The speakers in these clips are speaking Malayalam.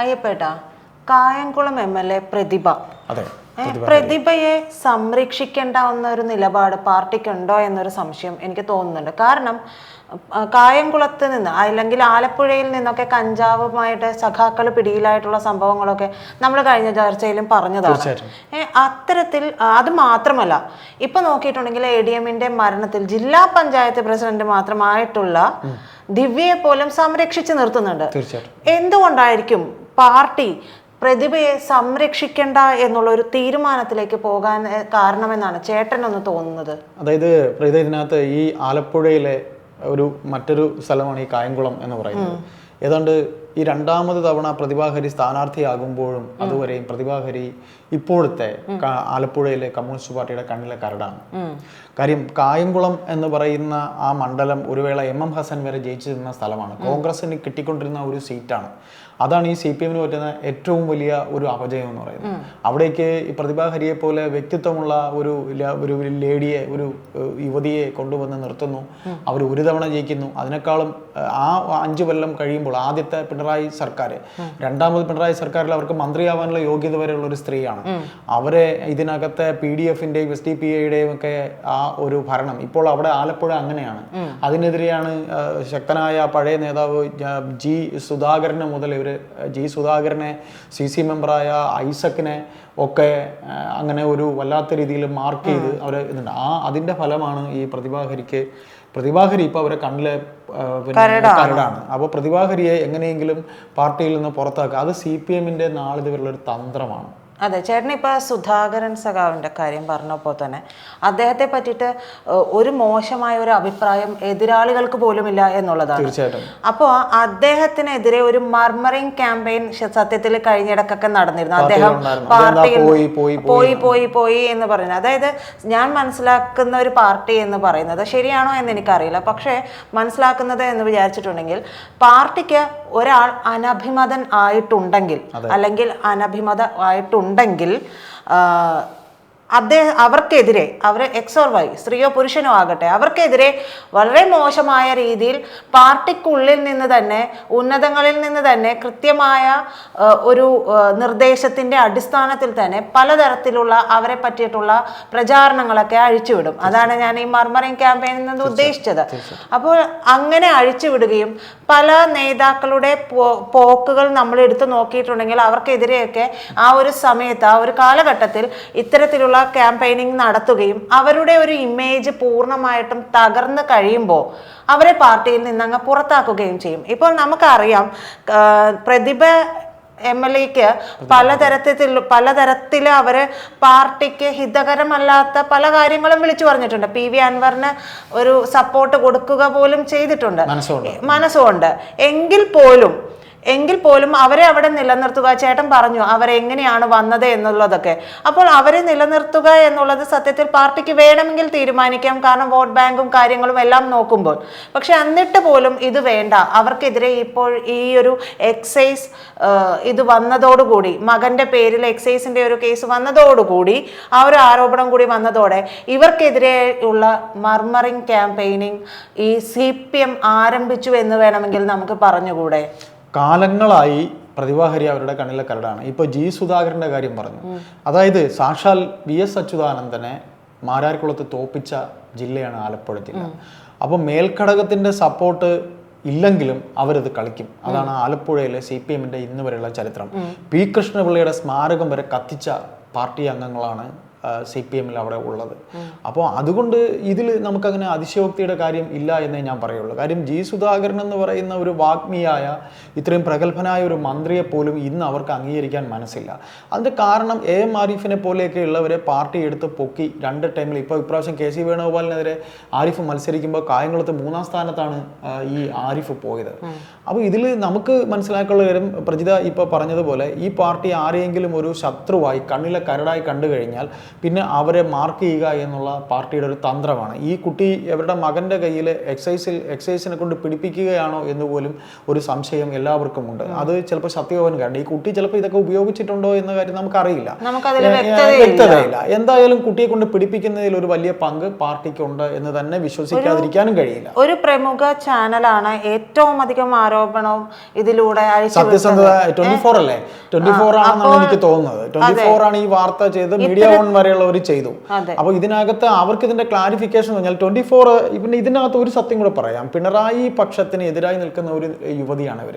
അയ്യപ്പേട്ടാ Kayamkulam M L A Prathibha. അതെ പ്രതിഭയെ സംരക്ഷിക്കേണ്ട ഒരു നിലപാട് പാർട്ടിക്കുണ്ടോ എന്നൊരു സംശയം എനിക്ക് തോന്നുന്നുണ്ട്. കാരണം കായംകുളത്ത് നിന്ന് അല്ലെങ്കിൽ ആലപ്പുഴയിൽ നിന്നൊക്കെ കഞ്ചാവുമായിട്ട് സഖാക്കൾ പിടിയിലായിട്ടുള്ള സംഭവങ്ങളൊക്കെ നമ്മൾ കഴിഞ്ഞ ചർച്ചയിലും പറഞ്ഞതാണ്. അത്തരത്തിൽ അത് മാത്രമല്ല ഇപ്പൊ നോക്കിയിട്ടുണ്ടെങ്കിൽ എ ഡി എമ്മിന്റെ മരണത്തിൽ ജില്ലാ പഞ്ചായത്ത് പ്രസിഡന്റ് മാത്രമായിട്ടുള്ള ദിവ്യയെ പോലും സംരക്ഷിച്ചു നിർത്തുന്നുണ്ട്. എന്തുകൊണ്ടായിരിക്കും പാർട്ടി പ്രതിഭയെ സംരക്ഷിക്കേണ്ട എന്നുള്ള ഒരു തീരുമാനത്തിലേക്ക് പോകാൻ കാരണമെന്നാണ് ചേട്ടനൊന്ന് തോന്നുന്നത്. അതായത് പ്രീത ഇതിനകത്ത് ഈ ആലപ്പുഴയിലെ ഒരു മറ്റൊരു സ്ഥലമാണ് ഈ കായംകുളം എന്ന് പറയുന്നത്. ഏതാണ്ട് ഈ രണ്ടാമത് തവണ പ്രതിഭാഹരി സ്ഥാനാർത്ഥിയാകുമ്പോഴും അതുവരെയും പ്രതിഭാഹരി ഇപ്പോഴത്തെ ആലപ്പുഴയിലെ കമ്മ്യൂണിസ്റ്റ് പാർട്ടിയുടെ കണ്ണിലെ കരടാണ്. കാര്യം കായംകുളം എന്ന് പറയുന്ന ആ മണ്ഡലം ഒരു വേള എം എം ഹസൻ വരെ ജയിച്ചിരുന്ന സ്ഥലമാണ്. കോൺഗ്രസിന് കിട്ടിക്കൊണ്ടിരുന്ന ഒരു സീറ്റാണ്. അതാണ് ഈ സി പി എമ്മിന് പറ്റുന്ന ഏറ്റവും വലിയ ഒരു അപജയം എന്ന് പറയുന്നത്. അവിടേക്ക് ഈ പ്രതിഭാഹരിയെ പോലെ വ്യക്തിത്വമുള്ള ഒരു ഒരു ലേഡിയെ ഒരു യുവതിയെ കൊണ്ടുവന്ന് നിർത്തുന്നു. അവർ ഒരു തവണ ജയിക്കുന്നു. അതിനേക്കാളും ആ അഞ്ചു കൊല്ലം കഴിയുമ്പോൾ ആദ്യത്തെ പിണറായി സർക്കാർ രണ്ടാമത് പിണറായി സർക്കാരിൽ അവർക്ക് മന്ത്രിയാവാനുള്ള യോഗ്യത വരെയുള്ള ഒരു സ്ത്രീയാണ് അവരെ ഇതിനകത്തെ പി ഡി എഫിന്റെയും എസ് ഡി പി ഐയുടെയും ഒക്കെ ആ ഒരു ഭരണം. ഇപ്പോൾ അവിടെ ആലപ്പുഴ അങ്ങനെയാണ്. അതിനെതിരെയാണ് ആ, ശക്തനായ പഴയ നേതാവ് ജി സുധാകരന് മുതൽ ഇവർ ജി സുധാകരനെ സി സി മെമ്പറായ ഐസക്കിനെ ഒക്കെ അങ്ങനെ ഒരു വല്ലാത്ത രീതിയിൽ മാർക്ക് ചെയ്ത് അവർ ഇതുണ്ട്. ആ അതിന്റെ ഫലമാണ് ഈ പ്രതിഭാഹരിക്ക് പ്രതിഭാഹരി ഇപ്പോൾ അവരെ കണ്ണിലെ ആ, കരടാണ്. അപ്പോൾ പ്രതിഭാഹരിയെ എങ്ങനെയെങ്കിലും പാർട്ടിയിൽ നിന്ന് പുറത്താക്കുക. അത് സി പി എമ്മിന്റെ നാളിതുവരെയുള്ള ഒരു തന്ത്രമാണ്. അതെ ചേട്ടൻ ഇപ്പൊ സുധാകരൻ സഖാവിന്റെ കാര്യം പറഞ്ഞപ്പോൾ തന്നെ അദ്ദേഹത്തെ പറ്റിയിട്ട് ഒരു മോശമായ ഒരു അഭിപ്രായം എതിരാളികൾക്ക് പോലുമില്ല എന്നുള്ളതാണ്. തീർച്ചയായിട്ടും. അപ്പോൾ അദ്ദേഹത്തിനെതിരെ ഒരു മർമറിങ് ക്യാമ്പയിൻ സത്യത്തിൽ കഴിഞ്ഞിടക്കൊക്കെ നടന്നിരുന്നു. അദ്ദേഹം പാർട്ടിയിൽ പോയി, പോയി, പോയി എന്ന് പറയുന്നത്. അതായത് ഞാൻ മനസ്സിലാക്കുന്ന ഒരു പാർട്ടി എന്ന് പറയുന്നത് ശരിയാണോ എന്ന് എനിക്കറിയില്ല. പക്ഷേ മനസ്സിലാക്കുന്നത് എന്ന് വിചാരിച്ചിട്ടുണ്ടെങ്കിൽ പാർട്ടിക്ക് ഒരാൾ അനഭിമതൻ ആയിട്ടുണ്ടെങ്കിൽ അല്ലെങ്കിൽ അനഭിമത ആയിട്ടുണ്ടെങ്കിൽ ആ, അദ്ദേഹം അവർക്കെതിരെ അവർ എക്സോർ വൈ സ്ത്രീയോ പുരുഷനോ ആകട്ടെ അവർക്കെതിരെ വളരെ മോശമായ രീതിയിൽ പാർട്ടിക്കുള്ളിൽ നിന്ന് തന്നെ ഉന്നതങ്ങളിൽ നിന്ന് തന്നെ കൃത്യമായ ഒരു നിർദ്ദേശത്തിന്റെ അടിസ്ഥാനത്തിൽ തന്നെ പലതരത്തിലുള്ള അവരെ പറ്റിയിട്ടുള്ള പ്രചാരണങ്ങളൊക്കെ അഴിച്ചുവിടും. അതാണ് ഞാൻ ഈ മർമറിങ് ക്യാമ്പയിനിൽ നിന്ന് ഉദ്ദേശിച്ചത്. അപ്പോൾ അങ്ങനെ അഴിച്ചുവിടുകയും പല നേതാക്കളുടെ പോക്കുകൾ നമ്മൾ എടുത്തു നോക്കിയിട്ടുണ്ടെങ്കിൽ അവർക്കെതിരെയൊക്കെ ആ ഒരു സമയത്ത് ആ ഒരു കാലഘട്ടത്തിൽ ഇത്തരത്തിലുള്ള ക്യാമ്പയിനിങ് നടത്തുകയും അവരുടെ ഒരു ഇമേജ് പൂർണമായിട്ടും തകർന്നു കഴിയുമ്പോൾ അവരെ പാർട്ടിയിൽ നിന്ന് അങ്ങ് പുറത്താക്കുകയും ചെയ്യും. ഇപ്പോൾ നമുക്കറിയാം പ്രതിഭ എം എൽ എക്ക് പലതരത്തിൽ പലതരത്തിൽ അവർ പാർട്ടിക്ക് ഹിതകരമല്ലാത്ത പല കാര്യങ്ങളും വിളിച്ചു പറഞ്ഞിട്ടുണ്ട്. പി വി അൻവറിന് ഒരു സപ്പോർട്ട് കൊടുക്കുക പോലും ചെയ്തിട്ടുണ്ട്. മനസ്സുണ്ട് മനസ്സുകൊണ്ട്. എങ്കിൽ പോലും എങ്കിൽ പോലും അവരെ അവിടെ നിലനിർത്തുക. ചേട്ടൻ പറഞ്ഞു അവരെങ്ങനെയാണ് വന്നത് എന്നുള്ളതൊക്കെ. അപ്പോൾ അവരെ നിലനിർത്തുക എന്നുള്ളത് സത്യത്തിൽ പാർട്ടിക്ക് വേണമെങ്കിൽ തീരുമാനിക്കാം. കാരണം വോട്ട് ബാങ്കും കാര്യങ്ങളും എല്ലാം നോക്കുമ്പോൾ. പക്ഷെ എന്നിട്ട് പോലും ഇത് വേണ്ട. അവർക്കെതിരെ ഇപ്പോൾ ഈ ഒരു എക്സൈസ് ഇത് വന്നതോടുകൂടി മകന്റെ പേരിൽ എക്സൈസിന്റെ ഒരു കേസ് വന്നതോടുകൂടി ആ ഒരു ആരോപണം കൂടി വന്നതോടെ ഇവർക്കെതിരെ ഉള്ള മർമറിങ് ക്യാമ്പയിനിങ് ഈ സി പി എം ആരംഭിച്ചു എന്ന് വേണമെങ്കിൽ നമുക്ക് പറഞ്ഞുകൂടെ? കാലങ്ങളായി പ്രതിഭാഹരി അവരുടെ കണ്ണിലെ കരടാണ്. ഇപ്പോൾ ജി സുധാകരന്റെ കാര്യം പറഞ്ഞു. അതായത് സാക്ഷാൽ വി എസ് അച്യുതാനന്ദനെ മാരാർക്കുളത്ത് തോപ്പിച്ച ജില്ലയാണ് ആലപ്പുഴ ജില്ല. അപ്പോൾ മേൽഘടകത്തിന്റെ സപ്പോർട്ട് ഇല്ലെങ്കിലും അവരത് കളിക്കും. അതാണ് ആലപ്പുഴയിലെ സി പി എമ്മിന്റെ ഇന്ന് വരെയുള്ള ചരിത്രം. പി കൃഷ്ണപിള്ളയുടെ സ്മാരകം വരെ കത്തിച്ച പാർട്ടി അംഗങ്ങളാണ് സി പി എമ്മിൽ അവിടെ ഉള്ളത്. അപ്പോൾ അതുകൊണ്ട് ഇതിൽ നമുക്കങ്ങനെ അതിശയോക്തിയുടെ കാര്യം ഇല്ല എന്നേ ഞാൻ പറയുള്ളൂ. കാര്യം ജി സുധാകരൻ എന്ന് പറയുന്ന ഒരു വാഗ്മിയായ ഇത്രയും പ്രഗത്ഭനായ ഒരു മന്ത്രിയെ പോലും ഇന്ന് അവർക്ക് അംഗീകരിക്കാൻ മനസ്സില്ല. അതിന്റെ കാരണം എ എം ആരിഫിനെ പോലെയൊക്കെ ഉള്ളവരെ പാർട്ടി എടുത്ത് പൊക്കി രണ്ട് ടൈമിൽ ഇപ്പോൾ ഇപ്രാവശ്യം കെ സി വേണുഗോപാലിനെതിരെ ആരിഫ് മത്സരിക്കുമ്പോൾ കായംകുളത്ത് മൂന്നാം സ്ഥാനത്താണ് ഈ ആരിഫ് പോയത്. അപ്പോൾ ഇതിൽ നമുക്ക് മനസ്സിലാക്കാനുള്ള കാര്യം പ്രജിത ഇപ്പോൾ പറഞ്ഞതുപോലെ ഈ പാർട്ടി ആരെയെങ്കിലും ഒരു ശത്രുവായി കണ്ണിലെ കരടായി കണ്ടു കഴിഞ്ഞാൽ പിന്നെ അവരെ മാർക്ക് ചെയ്യുക എന്നുള്ള പാർട്ടിയുടെ ഒരു തന്ത്രമാണ്. ഈ കുട്ടി അവരുടെ മകന്റെ കയ്യിൽ എക്സൈസിൽ എക്സൈസിനെ കൊണ്ട് പിടിപ്പിക്കുകയാണോ എന്ന് പോലും ഒരു സംശയം എല്ലാവർക്കും ഉണ്ട് അത് ചിലപ്പോൾ സത്യഭവൻ കാരണം. ഈ കുട്ടി ചിലപ്പോൾ ഇതൊക്കെ ഉപയോഗിച്ചിട്ടുണ്ടോ എന്ന കാര്യം നമുക്കറിയില്ല. വ്യക്തതയില്ല. എന്തായാലും കുട്ടിയെ കൊണ്ട് പിടിപ്പിക്കുന്നതിൽ ഒരു വലിയ പങ്ക് പാർട്ടിക്കുണ്ട് എന്ന് തന്നെ വിശ്വസിക്കാതിരിക്കാനും കഴിയില്ല. ഒരു പ്രമുഖ ചാനലാണ് ഏറ്റവും അധികം ആരോപണവും ഇതിലൂടെ സത്യസന്ധത ട്വന്റി ഫോർ അല്ലേ? ട്വന്റി ഫോർ ആണെന്നാണ് എനിക്ക് തോന്നുന്നത്. ട്വന്റി ഫോർ ആണ് ഈ വാർത്ത ചെയ്ത് മീഡിയ വൺ വരെയുള്ളവർ ചെയ്തു. അപ്പൊ ഇതിനകത്ത് അവർക്ക് ഇതിന്റെ ക്ലാരിഫിക്കേഷൻ പറഞ്ഞാൽ ട്വന്റി ഫോർ പിന്നെ ഇതിനകത്ത് ഒരു സത്യം കൂടെ പറയാം. പിണറായി പക്ഷത്തിന് എതിരായി നിൽക്കുന്ന ഒരു യുവതിയാണ് ഇവർ.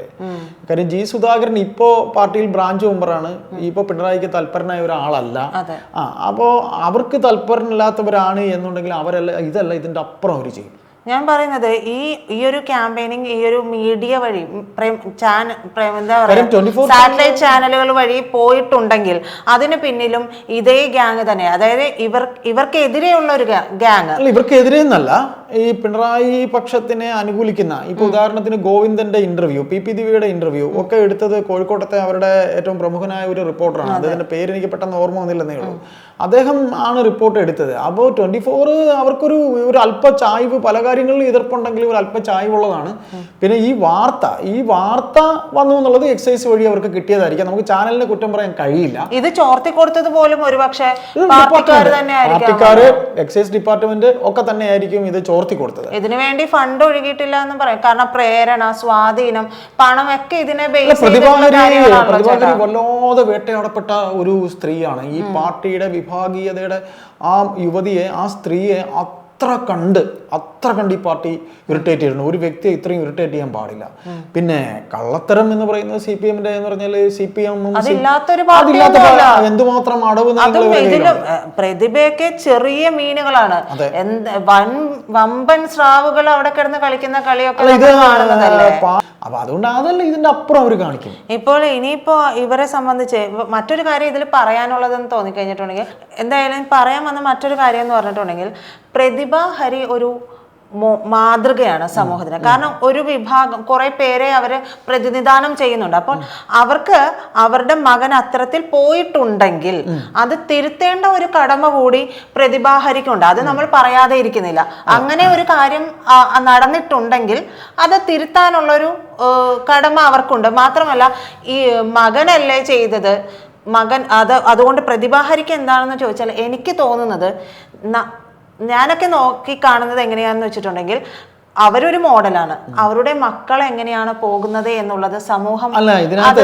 കാര്യം ജി സുധാകരൻ ഇപ്പോ പാർട്ടിയിൽ ബ്രാഞ്ച് മെമ്പറാണ്. ഇപ്പോ പിണറായിക്ക് തൽപരനായ ഒരാളല്ല. ആ അപ്പോൾ അവർക്ക് തൽപരനില്ലാത്തവരാണ് എന്നുണ്ടെങ്കിൽ അവരല്ല ഇതല്ല ഇതിന്റെ അപ്പുറം അവർ ചെയ്യും. ഞാൻ പറയുന്നത് ഈ ഈ ഒരു ക്യാമ്പയിനിങ് ഈ ഒരു മീഡിയ വഴി ചാനൽ എന്താ കാര്യം 24 പറയുക സാറ്റലൈറ്റ് ചാനലുകൾ വഴി പോയിട്ടുണ്ടെങ്കിൽ അതിന് പിന്നിലും ഇതേ ഗ്യാങ് തന്നെ. അതായത് ഇവർ ഇവർക്കെതിരെയുള്ള ഒരു ഗ്യാങ് അല്ല ഇവർക്കെതിരെ എന്നല്ല. ഈ പിണറായി പക്ഷത്തിനെ അനുകൂലിക്കുന്ന ഇപ്പൊ ഉദാഹരണത്തിന് ഗോവിന്ദന്റെ ഇന്റർവ്യൂ പി. പി. ദിവിയുടെ ഇന്റർവ്യൂ ഒക്കെ എടുത്തത് കോഴിക്കോട്ടത്തെ അവരുടെ ഏറ്റവും പ്രമുഖനായ ഒരു റിപ്പോർട്ടറാണ് അദ്ദേഹത്തിന്റെ പേര് എനിക്ക് പെട്ടെന്ന് ഓർമ്മ വന്നില്ലെന്നേ ഉള്ളൂ. അദ്ദേഹം ആണ് റിപ്പോർട്ട് എടുത്തത്. അപ്പോൾ ട്വന്റി ഫോർ അവർക്കൊരു ഒരു അല്പ ചായ്വ് പല കാര്യങ്ങളിലും എതിർപ്പുണ്ടെങ്കിലും ഒരു അല്പ ചായ്വുള്ളതാണ്. പിന്നെ ഈ വാർത്ത ഈ വാർത്ത വന്നു എന്നുള്ളത് എക്സൈസ് വഴി അവർക്ക് കിട്ടിയതായിരിക്കാം. നമുക്ക് ചാനലിനെ കുറ്റം പറയാൻ കഴിയില്ല. ഇത് ചോർത്തി കൊടുത്തത് പോലും ഒരുപക്ഷെ പാർട്ടിക്കാർ എക്സൈസ് ഡിപ്പാർട്ട്മെന്റ് ഒക്കെ തന്നെ ആയിരിക്കും ഇത് ചോർത്തി കൊടുത്തത്. ഇതിനു വേണ്ടി ഫണ്ട് ഒഴുകിയിട്ടില്ല എന്ന് പറയാം. കാരണം പ്രേരണ സ്വാധീനം പണം ഒക്കെ ഇതിനെ ബേസ് പ്രതിഭാകരി പ്രതിഭാകരി വല്ലാതെ വേട്ടയാടപ്പെട്ട ഒരു സ്ത്രീയാണ്. ഈ പാർട്ടിയുടെ വിഭാഗീയതയുടെ ആ യുവതിയെ ആ സ്ത്രീയെ അത്ര കണ്ട് അത്ര കണ്ട് ഈ പാർട്ടി ഇറിറ്റേറ്റ് ചെയ്യുന്നു ഒരു വ്യക്തിയെ ഇത്രയും ഇറിറ്റേറ്റ് ചെയ്യാൻ പാടില്ല. പിന്നെ കള്ളത്തരം എന്ന് പറയുന്നത് സി പി എമ്മിന്റെ എന്ന് പറഞ്ഞാൽ സി പി എം. എന്തുമാത്രം അടവ് പ്രതിഭയൊക്കെ ചെറിയ മീനുകളാണ്. വൻ വമ്പൻ സ്രാവുകൾ അവിടെ കിടന്ന് കളിക്കുന്ന കളിയൊക്കെ അപ്പൊ അതുകൊണ്ട് അതല്ല ഇതിന്റെ അപ്പുറം അവർ കാണിക്കും. ഇപ്പോൾ ഇനിയിപ്പോ ഇവരെ സംബന്ധിച്ച് മറ്റൊരു കാര്യം ഇതിൽ പറയാനുള്ളതെന്ന് തോന്നിക്കഴിഞ്ഞിട്ടുണ്ടെങ്കിൽ എന്തായാലും പറയാൻ വന്ന മറ്റൊരു കാര്യം എന്ന് പറഞ്ഞിട്ടുണ്ടെങ്കിൽ പ്രതിഭ ഹരി ഒരു മാതൃകയാണ് സമൂഹത്തിന്. കാരണം ഒരു വിഭാഗം കുറെ പേരെ അവർ പ്രതിനിധാനം ചെയ്യുന്നുണ്ട്. അപ്പോൾ അവർക്ക് അവരുടെ മകൻ അത്തരത്തിൽ പോയിട്ടുണ്ടെങ്കിൽ അത് തിരുത്തേണ്ട ഒരു കടമ കൂടി പ്രതിഭാഹരിക്കുണ്ട് അത് നമ്മൾ പറയാതെ ഇരിക്കുന്നില്ല. അങ്ങനെ ഒരു കാര്യം നടന്നിട്ടുണ്ടെങ്കിൽ അത് തിരുത്താനുള്ളൊരു കടമ അവർക്കുണ്ട്. മാത്രമല്ല ഈ മകനല്ലേ ചെയ്തത്? മകൻ അത് അതുകൊണ്ട് പ്രതിഭാഹരിക്ക് എന്താണെന്ന് ചോദിച്ചാൽ എനിക്ക് തോന്നുന്നത് ഞാനൊക്കെ നോക്കി കാണുന്നത് എങ്ങനെയാന്ന് വെച്ചിട്ടുണ്ടെങ്കിൽ അവരൊരു മോഡലാണ്. അവരുടെ മക്കൾ എങ്ങനെയാണ് പോകുന്നത് എന്നുള്ളത് സമൂഹം അല്ല ഇതിനകത്ത്?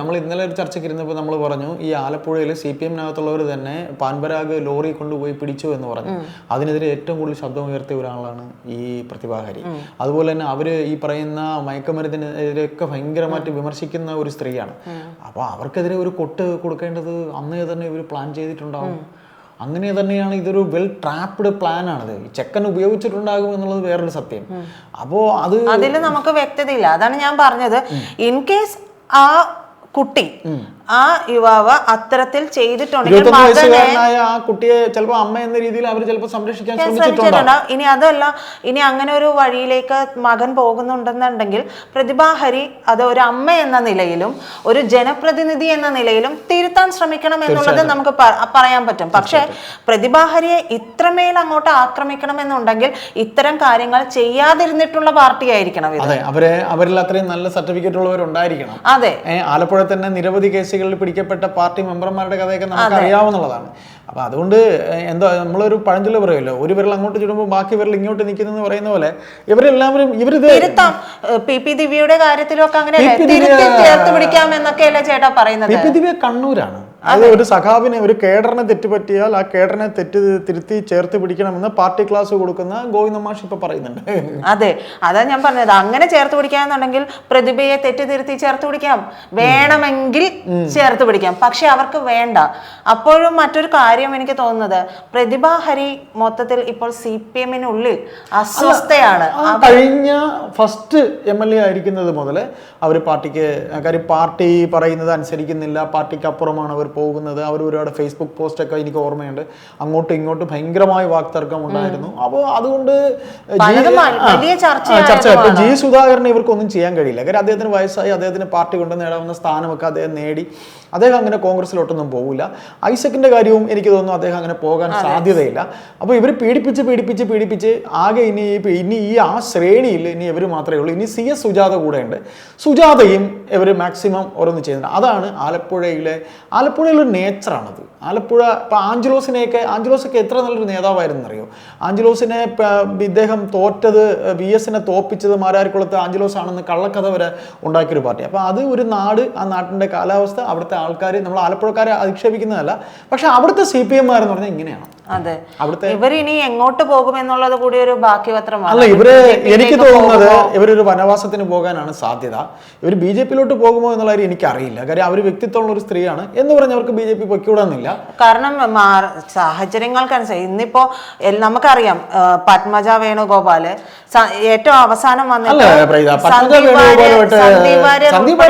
നമ്മൾ ഇന്നലെ ഒരു ചർച്ചയ്ക്ക് ഇരുന്നപ്പോൾ നമ്മൾ പറഞ്ഞു ഈ ആലപ്പുഴയിൽ സി പി എമ്മിനകത്തുള്ളവർ തന്നെ പാൻപരാഗ് ലോറി കൊണ്ടുപോയി പിടിച്ചു എന്ന് പറഞ്ഞു. അതിനെതിരെ ഏറ്റവും കൂടുതൽ ശബ്ദം ഉയർത്തിയ ഒരാളാണ് ഈ പ്രതിഭാഹരി. അതുപോലെ തന്നെ അവർ ഈ പറയുന്ന മയക്കുമരുന്നിനെതിരെയൊക്കെ ഭയങ്കരമായിട്ട് വിമർശിക്കുന്ന ഒരു സ്ത്രീയാണ്. അപ്പോൾ അവർക്കെതിരെ ഒരു കൊട്ട് കൊടുക്കേണ്ടത് അന്നേ തന്നെ ഇവർ പ്ലാൻ ചെയ്തിട്ടുണ്ടാവും. അങ്ങനെ തന്നെയാണ് ഇതൊരു വെൽ ട്രാപ്ഡ് പ്ലാൻ ആണത്. ചെക്കൻ ഉപയോഗിച്ചിട്ടുണ്ടാകും എന്നുള്ളത് വേറൊരു സത്യം. അപ്പോ അത് അതിൽ നമുക്ക് വ്യക്തതയില്ല. അതാണ് ഞാൻ പറഞ്ഞത്. ഇൻ കേസ് ആ കുട്ടി ആ യുവാവ് അത്തരത്തിൽ ചെയ്തിട്ടുണ്ടെങ്കിൽ വയസ്സുകാരനായ ആ കുട്ടിയെ ചിലപ്പോൾ അമ്മ എന്ന രീതിയിൽ അവർ ചിലപ്പോൾ സംരക്ഷിക്കാൻ ശ്രമിച്ചിട്ടുണ്ടാവും ഇനി അതല്ല ഇനി അങ്ങനെ ഒരു വഴിയിലേക്ക് മകൻ പോകുന്നുണ്ടെന്നുണ്ടെങ്കിൽ പ്രതിഭാഹരി അത് ഒരു അമ്മ എന്ന നിലയിലും ഒരു ജനപ്രതിനിധി എന്ന നിലയിലും തിരുത്താൻ ശ്രമിക്കണം എന്നുള്ളത് നമുക്ക് പറയാൻ പറ്റും. പക്ഷേ പ്രതിഭാഹരിയെ ഇത്രമേൽ അങ്ങോട്ട് ആക്രമിക്കണം എന്നുണ്ടെങ്കിൽ ഇത്തരം കാര്യങ്ങൾ ചെയ്യാതിരുന്നിട്ടുള്ള പാർട്ടി ആയിരിക്കണം അതെ അവരെ അവരിൽ അത്രയും നല്ല സർട്ടിഫിക്കറ്റ് ഉള്ളവരുണ്ടായിരിക്കണം. അതെ. ആലപ്പുഴ തന്നെ നിരവധി കേസുകളിൽ പിടിക്കപ്പെട്ട പാർട്ടി മെമ്പർമാരുടെ കഥയൊക്കെ നമുക്ക് അറിയാവുന്നതാണ് അപ്പൊ അതുകൊണ്ട് എന്താ നമ്മളൊരു പഴഞ്ചൊല്ല് പറയുമല്ലോ ഒരു വിരൽ അങ്ങോട്ട് ചുടുമ്പോൾ ബാക്കി വിരൽ ഇങ്ങോട്ട് നിൽക്കുന്നു പറയുന്ന പോലെ ഇവരെല്ലാവരും ഇവരിത് പി പി ദിവ്യയുടെ കാര്യത്തിലൊക്കെ അങ്ങനെ ചേട്ടാ പറയുന്നത്? പി പി ദിവ്യ കണ്ണൂരാണ്. അത് ഒരു സഖാവിനെ ഒരു കേഡറിനെ തെറ്റുപറ്റിയാൽ ആ കേഡറിനെ തെറ്റ് തിരുത്തി ചേർത്ത് പിടിക്കണമെന്ന് പാർട്ടി ക്ലാസ് കൊടുക്കുന്ന ഗോവിന്ദ മാഷ് ഇപ്പൊ പറയുന്നുണ്ട്. അതെ. അതാ ഞാൻ പറഞ്ഞത്. അങ്ങനെ ചേർത്ത് പിടിക്കാന്നുണ്ടെങ്കിൽ പ്രതിഭയെ തെറ്റിതിരുത്തി ചേർത്ത് പിടിക്കാം. വേണമെങ്കിൽ ചേർത്ത് പിടിക്കാം. പക്ഷെ അവർക്ക് വേണ്ട. അപ്പോഴും മറ്റൊരു കാര്യം എനിക്ക് തോന്നുന്നത്. പ്രതിഭാഹരി മൊത്തത്തിൽ ഇപ്പോൾ സി പി എമ്മിനുള്ളിൽ അസ്വസ്ഥയാണ്. കഴിഞ്ഞ ഫസ്റ്റ് എം എൽ എ ആയിരിക്കുന്നത് മുതൽ അവർ പാർട്ടിക്ക് കാര്യം പാർട്ടി പറയുന്നത് അനുസരിക്കുന്നില്ല. പാർട്ടിക്ക് അപ്പുറമാണ് അവർ പോകുന്നത്. അവർ ഒരുപാട് ഫേസ്ബുക്ക് പോസ്റ്റൊക്കെ എനിക്ക് ഓർമ്മയുണ്ട്. അങ്ങോട്ടും ഇങ്ങോട്ടും ഭയങ്കരമായ വാക്തർക്കം ഉണ്ടായിരുന്നു. അപ്പോൾ അതുകൊണ്ട് ചർച്ച. ജി സുധാകരനെ ഇവർക്കൊന്നും ചെയ്യാൻ കഴിയില്ല. കാര്യം അദ്ദേഹത്തിന് വയസ്സായി അദ്ദേഹത്തിന് പാർട്ടി കൊണ്ട് നേടാവുന്ന സ്ഥാനമൊക്കെ അദ്ദേഹം നേടി. അദ്ദേഹം അങ്ങനെ കോൺഗ്രസിലോട്ടൊന്നും പോകില്ല ഐസക്കിന്റെ കാര്യവും എനിക്ക് തോന്നുന്നു അദ്ദേഹം അങ്ങനെ പോകാൻ സാധ്യതയില്ല. അപ്പോൾ ഇവർ പീഡിപ്പിച്ച് പീഡിപ്പിച്ച് പീഡിപ്പിച്ച് ആകെ ഇനി ഇനി ഈ ആ ശ്രേണിയിൽ ഇനി ഇവർ മാത്രമേ ഉള്ളൂ. ഇനി സി എസ് സുജാത കൂടെ ഉണ്ട് സുജാതയും ഇവർ മാക്സിമം ഓരോന്ന് ചെയ്യുന്നുണ്ട്. അതാണ് ആലപ്പുഴയിലെ ആലപ്പുഴയിലൊരു നേച്ചറാണത്. ആലപ്പുഴ ഇപ്പം ആഞ്ചലോസിനെയൊക്കെ ആഞ്ചലോസൊക്കെ എത്ര നല്ലൊരു നേതാവായിരുന്നു അറിയോ ആഞ്ചലോസിനെ ഇദ്ദേഹം തോറ്റത് വി എസിനെ തോപ്പിച്ചത് മാരാരിക്കുളത്ത് ആഞ്ചലോസ് ആണെന്ന് കള്ളക്കഥ വരെ ഉണ്ടാക്കിയൊരു പാർട്ടി അപ്പോൾ അത് ഒരു നാട് ആ നാട്ടിന്റെ കാലാവസ്ഥ അവിടുത്തെ ആൾക്കാർ നമ്മൾ ആലപ്പുഴക്കാരെ അധിക്ഷേപിക്കുന്നതല്ല. പക്ഷെ അവിടുത്തെ സി പി എംമാരെന്ന് പറഞ്ഞാൽ ഇങ്ങനെയാണ്. അതെ. അവിടുത്തെ ഇവരിനി എങ്ങോട്ട് പോകും എന്നുള്ളത് കൂടി ഒരു ബാക്കി പത്രമാണ് അല്ല ഇവർ എനിക്ക് തോന്നുന്നത്? ഇവരൊരു വനവാസത്തിന് പോകാനാണ് സാധ്യത. ഇവർ ബി ജെ പിയിലോട്ട് പോകുമോ എന്നുള്ള കാര്യം എനിക്കറിയില്ല. കാര്യം അവർ വ്യക്തിത്വമുള്ള ഒരു സ്ത്രീയാണ്. എന്ന് പറഞ്ഞ് അവർക്ക് ബി ജെ പി പൊയ്ക്കൂടാന്നില്ല. കാരണം സാഹചര്യങ്ങൾക്കനുസരിച്ച് ഇന്നിപ്പോ നമുക്കറിയാം പത്മജ വേണുഗോപാൽ ഏറ്റവും അവസാനം വന്നിട്ട് പത്മജ സന്ദീപ്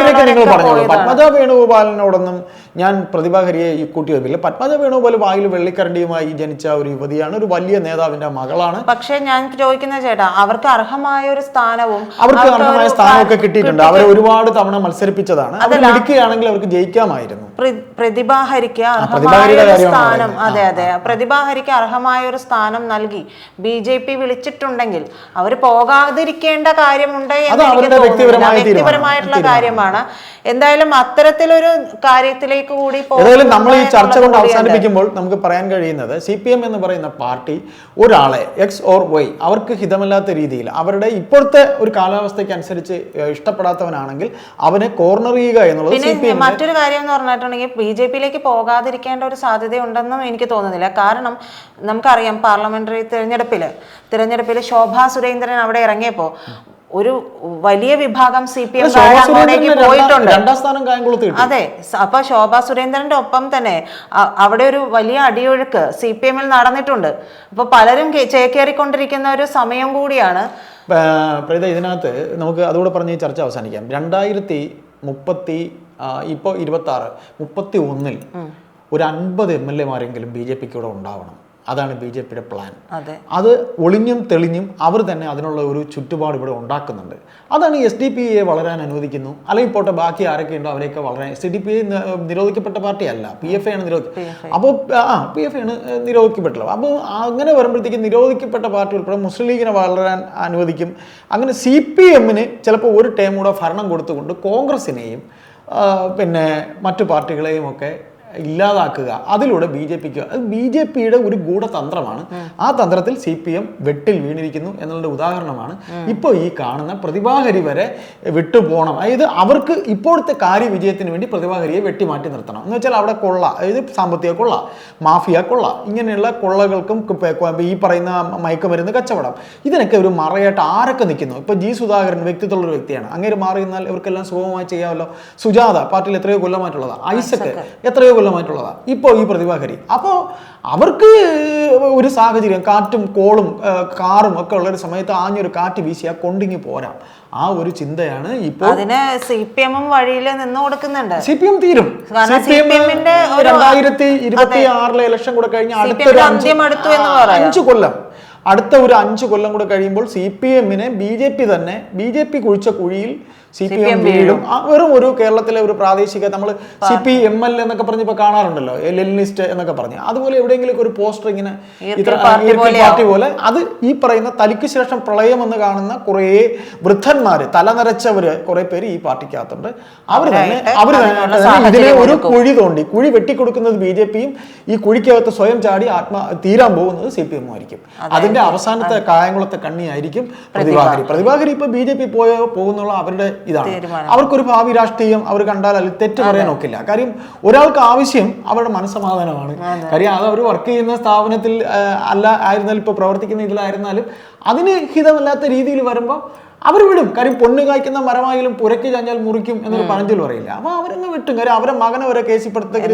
органам ഞാൻ പ്രതിഭാഹരിയെ ഈ കൂട്ടി വെപ്പില്ല പത്മജ പോലെ വായിൽ വെള്ളിക്കരണ്ടിയുമായി ജനിച്ച ഒരു യുവതിയാണ്. ഒരു വലിയ നേതാവിന്റെ മകളാണ്. പക്ഷേ ഞാൻ ചോദിക്കുന്ന ചേട്ടാ അവർക്ക് അർഹമായ ഒരു സ്ഥാനവും അവർക്ക് അർഹമായ സ്ഥാനവും സ്ഥാനമൊക്കെ കിട്ടിയിട്ടുണ്ട്. അവരെ ഒരുപാട് തവണ മത്സരിപ്പിച്ചതാണ്. അവർ അവർക്ക് ജയിക്കാമായിരുന്നു. പ്ര- പ്രതിഭാഹരിക്ക് അർഹമായ ഒരു സ്ഥാനം. അതെ അതെ. പ്രതിഭാഹരിക്ക് അർഹമായ ഒരു സ്ഥാനം നൽകി ബി ജെ പി വിളിച്ചിട്ടുണ്ടെങ്കിൽ അവർ പോകാതിരിക്കേണ്ട കാര്യമുണ്ട് എന്ന് എനിക്ക് തോന്നുന്നില്ല. വ്യക്തിപരമായിട്ടുള്ള കാര്യമാണ്. എന്തായാലും അത്തരത്തിലൊരു കാര്യത്തിലേക്ക് കൂടി ഏതായാലും നമ്മൾ ഈ ചർച്ച കൊണ്ട് അവസാനിപ്പിക്കുമ്പോൾ നമുക്ക് പറയാൻ കഴിയുന്നത് സി പി എം എന്ന് പറയുന്ന പാർട്ടി ഒരാളെ എക്സ് ഓർ വൈ അവർക്ക് ഹിതമല്ലാത്ത രീതിയിൽ അവരുടെ ഇപ്പോഴത്തെ ഒരു കാലാവസ്ഥയ്ക്ക് അനുസരിച്ച് ഇഷ്ടപ്പെടാത്തവനാണെങ്കിൽ അവനെ കോർണർ ചെയ്യുക എന്നുള്ളത് സി പി എം മറ്റൊരു കാര്യം എന്ന് പറഞ്ഞിട്ടുണ്ടെങ്കിൽ ബി ജെ പിയിലേക്ക് പോകാതിരിക്കേണ്ട ഒരു സാധ്യതയുണ്ടെന്നും എനിക്ക് തോന്നുന്നില്ല. കാരണം നമുക്കറിയാം പാർലമെന്ററി തിരഞ്ഞെടുപ്പിൽ തിരഞ്ഞെടുപ്പിൽ ശോഭാ സുരേന്ദ്രൻ അവിടെ ഇറങ്ങിയപ്പോൾ ഒരു വലിയ വിഭാഗം സി പി എം അങ്ങോട്ടേക്ക് പോയിട്ടുണ്ട്. രണ്ടാം സ്ഥാനം കായംകുളത്ത് അതെ അപ്പൊ ശോഭാ സുരേന്ദ്രന്റെ ഒപ്പം തന്നെ അവിടെ ഒരു വലിയ അടിയൊഴുക്ക് സി പി എമ്മിൽ നടന്നിട്ടുണ്ട്. അപ്പൊ പലരും ചേക്കേറിക്കൊണ്ടിരിക്കുന്ന ഒരു സമയം കൂടിയാണ്. പ്രീത ഇതിനകത്ത് നമുക്ക് അതുകൂടെ പറഞ്ഞ് ചർച്ച അവസാനിക്കാം. രണ്ടായിരത്തി മുപ്പത്തി ഇപ്പോൾ ഇരുപത്തി ആറ് മുപ്പത്തി ഒന്നിൽ ഒരു അൻപത് എം എൽ എമാരെങ്കിലും ബി ജെ പിക്ക് ഇവിടെ ഉണ്ടാവണം. അതാണ് ബി ജെ പിയുടെ പ്ലാൻ അതെ. ഒളിഞ്ഞും തെളിഞ്ഞും അവർ തന്നെ അതിനുള്ള ഒരു ചുറ്റുപാട് ഇവിടെ ഉണ്ടാക്കുന്നുണ്ട്. അതാണ് എസ് ഡി പി എ വളരാൻ അനുവദിക്കുന്നു. അല്ലെങ്കിൽ പോട്ടെ ബാക്കി ആരൊക്കെ ഉണ്ടോ അവരെയൊക്കെ വളരാൻ എസ് ഡി പി എ നിരോധിക്കപ്പെട്ട പാർട്ടിയല്ല. പി എഫ് ആണ് നിരോധി അപ്പോൾ ആ പി എഫ് ആണ് നിരോധിക്കപ്പെട്ടുള്ളത്. അപ്പോൾ അങ്ങനെ വരുമ്പോഴത്തേക്കും നിരോധിക്കപ്പെട്ട പാർട്ടി ഉൾപ്പെടെ മുസ്ലിം ലീഗിനെ വളരാൻ അനുവദിക്കും. അങ്ങനെ സി പി എമ്മിന് ചിലപ്പോൾ ഒരു ടൈം കൂടെ ഭരണം കൊടുത്തുകൊണ്ട് കോൺഗ്രസിനെയും പിന്നെ മറ്റു പാർട്ടികളെയും ഒക്കെ ഇല്ലാതാക്കുക. അതിലൂടെ ബി ജെ പിക്ക് അത് ബി ജെ പിയുടെ ഒരു ഗൂഢതന്ത്രമാണ്. ആ തന്ത്രത്തിൽ സി പി എം വെട്ടിൽ വീണിരിക്കുന്നു എന്നുള്ള ഉദാഹരണമാണ്. ഇപ്പോൾ ഈ കാണുന്ന പ്രതിഭാഹരി വരെ വിട്ടുപോകണം അതായത് അവർക്ക് ഇപ്പോഴത്തെ കാര്യവിജയത്തിന് വേണ്ടി പ്രതിഭാഹരിയെ വെട്ടിമാറ്റി നിർത്തണം. എന്ന് വെച്ചാൽ അവിടെ കൊള്ള അതായത് സാമ്പത്തിക കൊള്ള മാഫിയ കൊള്ള ഇങ്ങനെയുള്ള കൊള്ളകൾക്കും ഈ പറയുന്ന മയക്കുമരുന്ന് കച്ചവടം. ഇതിനൊക്കെ ഒരു മറയായിട്ട് ആരൊക്കെ നിൽക്കുന്നു? ഇപ്പോൾ ജി സുധാകരൻ വ്യക്തിത്വമുള്ള ഒരു വ്യക്തിയാണ്. അങ്ങനെ മാറി നിന്നാൽ ഇവർക്കെല്ലാം സുഗമമായി ചെയ്യാമല്ലോ. സുജാത പാർട്ടിയിൽ എത്രയോ കൊല്ലമായിട്ടുള്ളതാണ് ഐസക്ക് എത്രയോ കൊല്ലമായിട്ടുള്ളതാണ് ഇപ്പോൾ ഈ പ്രതിഭാഹരി അപ്പോൾ അവർക്ക് ഒരു സാഹചര്യം കാറ്റും കോളും കാറും ഒക്കെ ഉള്ള ഒരു സമയത്ത് ആഞ്ഞൊരു കാറ്റ് വീശി ആ കൊണ്ടിങ്ങി പോരാം. ആ ഒരു ചിന്തയാണ് ഇപ്പോൾ അതിന് സി പി എമ്മും വഴിയിൽ നിന്ന് കൊടുക്കുന്നുണ്ട്. സി പി എം തീരും. രണ്ടായിരത്തി ഇരുപത്തി ആറിലെ ഇലക്ഷൻ കൂടെ കഴിഞ്ഞ് അടുത്തൊരു. അഞ്ച് കൊല്ലം. അടുത്ത ഒരു അഞ്ച് കൊല്ലം കൂടെ കഴിയുമ്പോൾ സി പി എമ്മിനെ ബി ജെ പി തന്നെ ബി ജെ പി കുഴിച്ച കുഴിയിൽ സി പി എം വീഴും. വെറും ഒരു കേരളത്തിലെ ഒരു പ്രാദേശിക നമ്മൾ സി പി എം എൽ എന്നൊക്കെ പറഞ്ഞ് ഇപ്പൊ കാണാറുണ്ടല്ലോ ലെലിനിസ്റ്റ് എന്നൊക്കെ പറഞ്ഞ്. അതുപോലെ എവിടെയെങ്കിലും ഒരു പോസ്റ്റർ ഇങ്ങനെ ഇത്ര പാർട്ടി പോലെ അത് ഈ പറയുന്ന തലിക്ക് ശേഷം പ്രളയം എന്ന് കാണുന്ന കുറേ വൃദ്ധന്മാര് തലനരച്ചവര് കുറെ പേര് ഈ പാർട്ടിക്കകത്തുണ്ട്. അവർ തന്നെ അവർ അവർ തന്നെ ഇതിനെ ഒരു കുഴി തോണ്ടി കുഴി വെട്ടിക്കൊടുക്കുന്നത് ബി ജെ പിയും ഈ കുഴിക്കകത്ത് സ്വയം ചാടി ആത്മ തീരാൻ പോകുന്നത് സി പി എം ആയിരിക്കും. അതിന്റെ അവസാനത്തെ കായംകുളത്തെ കണ്ണിയായിരിക്കും പ്രതിഭാകരി പ്രതിഭാകരി ഇപ്പൊ ബി ജെ പി പോയോ പോകുന്നുള്ള അവരുടെ ഇതാണ്. അവർക്കൊരു ഭാവി രാഷ്ട്രീയം അവർ കണ്ടാൽ അതിൽ തെറ്റ് പറയാൻ ഒക്കില്ല കാര്യം ഒരാൾക്ക് ആവശ്യം അവരുടെ മനസ്സമാധാനമാണ്. കാര്യം അത് അവർ വർക്ക് ചെയ്യുന്ന സ്ഥാപനത്തിൽ അല്ല ആയിരുന്നാലും ഇപ്പൊ പ്രവർത്തിക്കുന്ന ഇതിലായിരുന്നാലും അതിന് ഹിതമല്ലാത്ത രീതിയിൽ വരുമ്പോൾ അവർ വിടും. കാര്യം പൊണ്ണ് കായ്ക്കുന്ന മരമായാലും പുരക്ക് ചാഞ്ഞാൽ മുറിക്കും എന്നൊരു പഴഞ്ചൊല്ല് പറയില്ല. അപ്പൊ അവരങ്ങ് വിട്ടും. കാര്യം അവരെ മകനെ വരെ കേസിപ്പെടുത്തുന്ന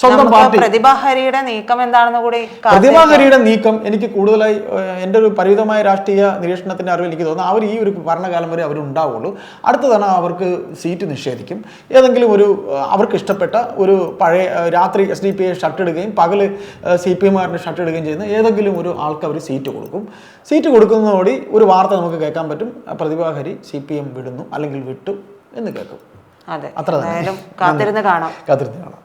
സ്വന്തം പാർട്ടി. പ്രതിഭാഹരിയുടെ നീക്കം എന്താണെന്ന് കൂടി പ്രതിഭാഹരിയുടെ നീക്കം എനിക്ക് കൂടുതലായി എന്റെ എന്റെ ഒരു പരിമിതമായ രാഷ്ട്രീയ നിരീക്ഷണത്തിന്റെ അറിവ് എനിക്ക് തോന്നുന്നു അവർ ഈ ഒരു ഭരണകാലം വരെ അവർ ഉണ്ടാവുള്ളൂ. അടുത്ത തവണ അവർക്ക് സീറ്റ് നിഷേധിക്കും. ഏതെങ്കിലും ഒരു അവർക്ക് ഇഷ്ടപ്പെട്ട ഒരു പഴയ രാത്രി S D P I shirt ഇടുകയും പകൽ സി പി എമ്മാരുടെ ഷർട്ട് ഇടുകയും ചെയ്യുന്ന ഏതെങ്കിലും ഒരു ആൾക്ക് അവർ സീറ്റ് കൊടുക്കും. സീറ്റ് കൊടുക്കുന്നതോടെ ഒരു വാർത്ത നമുക്ക് കേൾക്കാൻ പറ്റും. പ്രതിഭാഹരി സി പി എം വിടുന്നു അല്ലെങ്കിൽ വിട്ടു എന്ന് കേൾക്കും. അതെ. അത്ര കാത്തിരുന്ന് കാണാം. കാത്തിരുന്ന് കാണാം.